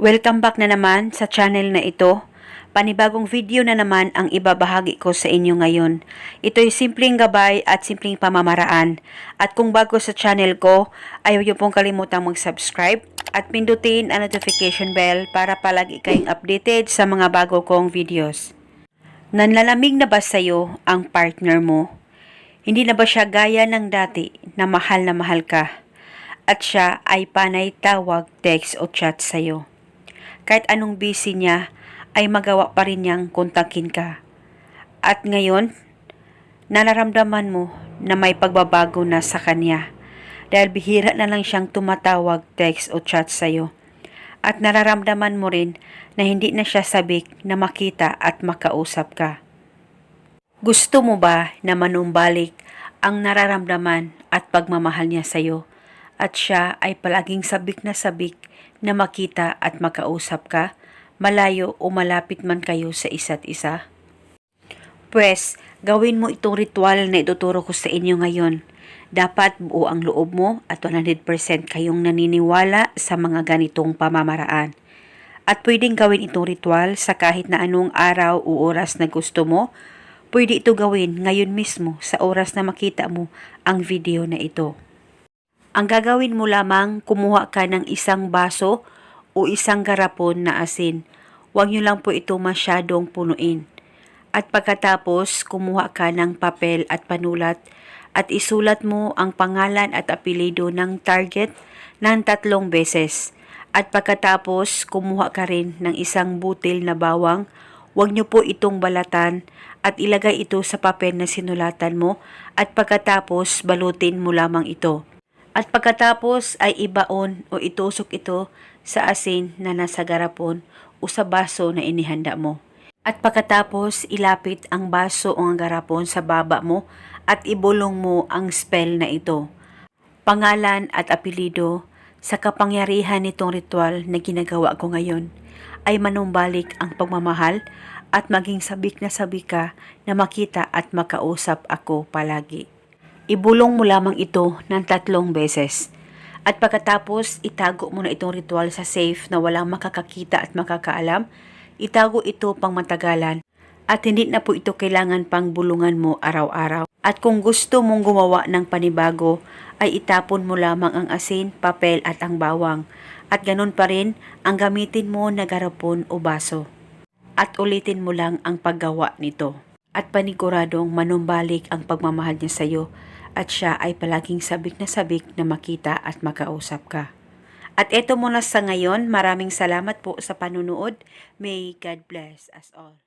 Welcome back na naman sa channel na ito. Panibagong video na naman ang ibabahagi ko sa inyo ngayon. Ito'y simpleng gabay at simpleng pamamaraan. At kung bago sa channel ko, ayaw niyo pong kalimutang mag-subscribe at pindutin ang notification bell para palagi kayong updated sa mga bago kong videos. Nanlalamig na ba sa'yo ang partner mo? Hindi na ba siya gaya ng dati na mahal na mahal ka? At siya ay panay tawag, text o chat sa'yo. Kahit anong busy niya, ay magawa pa rin niyang kontakin ka. At ngayon, nararamdaman mo na may pagbabago na sa kanya dahil bihira na lang siyang tumatawag, text o chat sa'yo. At nararamdaman mo rin na hindi na siya sabik na makita at makausap ka. Gusto mo ba na manumbalik ang nararamdaman at pagmamahal niya sa'yo at siya ay palaging sabik na sabik na makita at makausap ka, malayo o malapit man kayo sa isa't isa? Pwes, gawin mo itong ritual na ituturo ko sa inyo ngayon. Dapat buo ang loob mo at 100% kayong naniniwala sa mga ganitong pamamaraan. At pwedeng gawin itong ritual sa kahit na anong araw o oras na gusto mo. Pwede ito gawin ngayon mismo sa oras na makita mo ang video na ito. Ang gagawin mo lamang, kumuha ka ng isang baso o isang garapon na asin. Huwag nyo lang po ito masyadong punuin. At pagkatapos, kumuha ka ng papel at panulat at isulat mo ang pangalan at apelido ng target ng tatlong beses. At pagkatapos, kumuha ka rin ng isang butil na bawang. Huwag nyo po itong balatan at ilagay ito sa papel na sinulatan mo at pagkatapos balutin mo lamang ito. At pagkatapos ay ibaon o itusok ito sa asin na nasa garapon o sa baso na inihanda mo. At pagkatapos ilapit ang baso o ang garapon sa baba mo at ibulong mo ang spell na ito. Pangalan at apelido sa kapangyarihan nitong ritual na ginagawa ko ngayon ay manumbalik ang pagmamahal at maging sabik na sabik ka na makita at makausap ako palagi. Ibulong mo lamang ito ng tatlong beses. At pagkatapos, itago mo na itong ritual sa safe na walang makakakita at makakaalam. Itago ito pang matagalan at hindi na po ito kailangan pang bulungan mo araw-araw. At kung gusto mong gumawa ng panibago, ay itapon mo lamang ang asin, papel at ang bawang. At ganun pa rin ang gamitin mo na garapon o baso. At ulitin mo lang ang paggawa nito. At paniguradong manumbalik ang pagmamahal niya sa iyo at siya ay palaging sabik na sabik na makita at makausap ka. At eto muna sa ngayon, maraming salamat po sa panunood. May God bless us all.